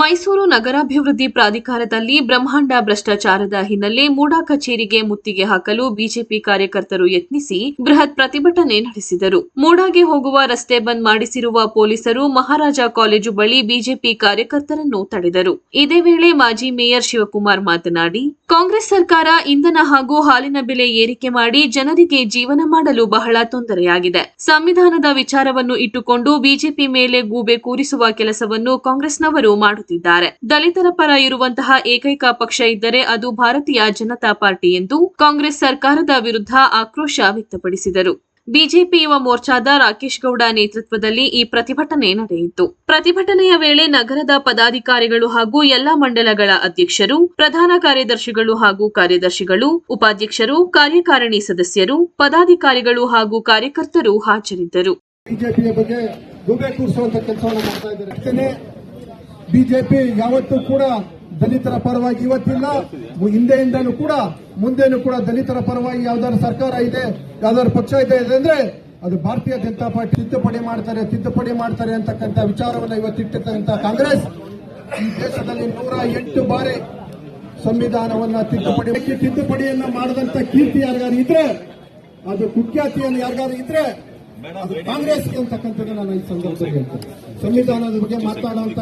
ಮೈಸೂರು ನಗರಾಭಿವೃದ್ಧಿ ಪ್ರಾಧಿಕಾರದಲ್ಲಿ ಬ್ರಹ್ಮಾಂಡ ಭ್ರಷ್ಟಾಚಾರದ ಹಿನ್ನೆಲೆ ಮೂಡಾ ಕಚೇರಿಗೆ ಮುತ್ತಿಗೆ ಹಾಕಲು ಬಿಜೆಪಿ ಕಾರ್ಯಕರ್ತರು ಯತ್ನಿಸಿ ಬೃಹತ್ ಪ್ರತಿಭಟನೆ ನಡೆಸಿದರು. ಮೂಡಾಗೆ ಹೋಗುವ ರಸ್ತೆ ಬಂದ್ ಮಾಡಿಸಿರುವ ಪೊಲೀಸರು ಮಹಾರಾಜ ಕಾಲೇಜು ಬಳಿ ಬಿಜೆಪಿ ಕಾರ್ಯಕರ್ತರನ್ನು ತಡೆದರು. ಇದೇ ವೇಳೆ ಮಾಜಿ ಮೇಯರ್ ಶಿವಕುಮಾರ್ ಮಾತನಾಡಿ, ಕಾಂಗ್ರೆಸ್ ಸರ್ಕಾರ ಇಂಧನ ಹಾಗೂ ಹಾಲಿನ ಬೆಲೆ ಏರಿಕೆ ಮಾಡಿ ಜನರಿಗೆ ಜೀವನ ಮಾಡಲು ಬಹಳ ತೊಂದರೆಯಾಗಿದೆ. ಸಂವಿಧಾನದ ವಿಚಾರವನ್ನು ಇಟ್ಟುಕೊಂಡು ಬಿಜೆಪಿ ಮೇಲೆ ಗೂಬೆ ಕೂರಿಸುವ ಕೆಲಸವನ್ನು ಕಾಂಗ್ರೆಸ್ನವರು ಮಾಡುತ್ತಿದ್ದಾರೆ. ದಲಿತರ ಪರ ಇರುವಂತಹ ಏಕೈಕ ಪಕ್ಷ ಇದ್ದರೆ ಅದು ಭಾರತೀಯ ಜನತಾ ಪಾರ್ಟಿ ಎಂದು ಕಾಂಗ್ರೆಸ್ ಸರ್ಕಾರದ ವಿರುದ್ಧ ಆಕ್ರೋಶ ವ್ಯಕ್ತಪಡಿಸಿದರು. ಬಿಜೆಪಿ ಯುವ ಮೋರ್ಚಾದ ರಾಕೇಶ್ ಗೌಡ ನೇತೃತ್ವದಲ್ಲಿ ಈ ಪ್ರತಿಭಟನೆ ನಡೆಯಿತು. ಪ್ರತಿಭಟನೆಯ ವೇಳೆ ನಗರದ ಪದಾಧಿಕಾರಿಗಳು ಹಾಗೂ ಎಲ್ಲಾ ಮಂಡಲಗಳ ಅಧ್ಯಕ್ಷರು, ಪ್ರಧಾನ ಕಾರ್ಯದರ್ಶಿಗಳು ಹಾಗೂ ಕಾರ್ಯದರ್ಶಿಗಳು, ಉಪಾಧ್ಯಕ್ಷರು, ಕಾರ್ಯಕಾರಿಣಿ ಸದಸ್ಯರು, ಪದಾಧಿಕಾರಿಗಳು ಹಾಗೂ ಕಾರ್ಯಕರ್ತರು ಹಾಜರಿದ್ದರು. ಬಿಜೆಪಿ ಯಾವತ್ತೂ ಕೂಡ ದಲಿತರ ಪರವಾಗಿ ಇವತ್ತಿಲ್ಲ. ಹಿಂದೆಯಿಂದನೂ ಕೂಡ, ಮುಂದೆನೂ ಕೂಡ ದಲಿತರ ಪರವಾಗಿ ಯಾವ್ದಾದ್ರು ಸರ್ಕಾರ ಇದೆ, ಯಾವ್ದಾದ್ರು ಪಕ್ಷ ಇದೆ ಅಂದ್ರೆ ಅದು ಭಾರತೀಯ ಜನತಾ ಪಾರ್ಟಿ ತಿದ್ದುಪಡಿ ಮಾಡ್ತಾರೆ ತಿದ್ದುಪಡಿ ಮಾಡ್ತಾರೆ ಅಂತಕ್ಕಂಥ ವಿಚಾರವನ್ನು ಇವತ್ತಿಟ್ಟಿರ್ತಕ್ಕಂಥ ಕಾಂಗ್ರೆಸ್ ಈ ದೇಶದಲ್ಲಿ ನೂರ ಎಂಟು ಬಾರಿ ಸಂವಿಧಾನವನ್ನ ತಿದ್ದುಪಡಿ ತಿದ್ದುಪಡಿಯನ್ನ ಮಾಡದಂತ ಕೀರ್ತಿ ಯಾರಿಗಾರು ಇದ್ರೆ, ಅದು ಕುಖ್ಯಾತಿಯನ್ನು ಯಾರಿಗಾರು ಇದ್ರೆ ಅದು ಕಾಂಗ್ರೆಸ್ಗೆ ಅಂತಕ್ಕಂಥದ್ದು ನಾನು ಈ ಸಂದರ್ಭದಲ್ಲಿ ಸಂವಿಧಾನದ ಬಗ್ಗೆ ಮಾತನಾಡುವಂತ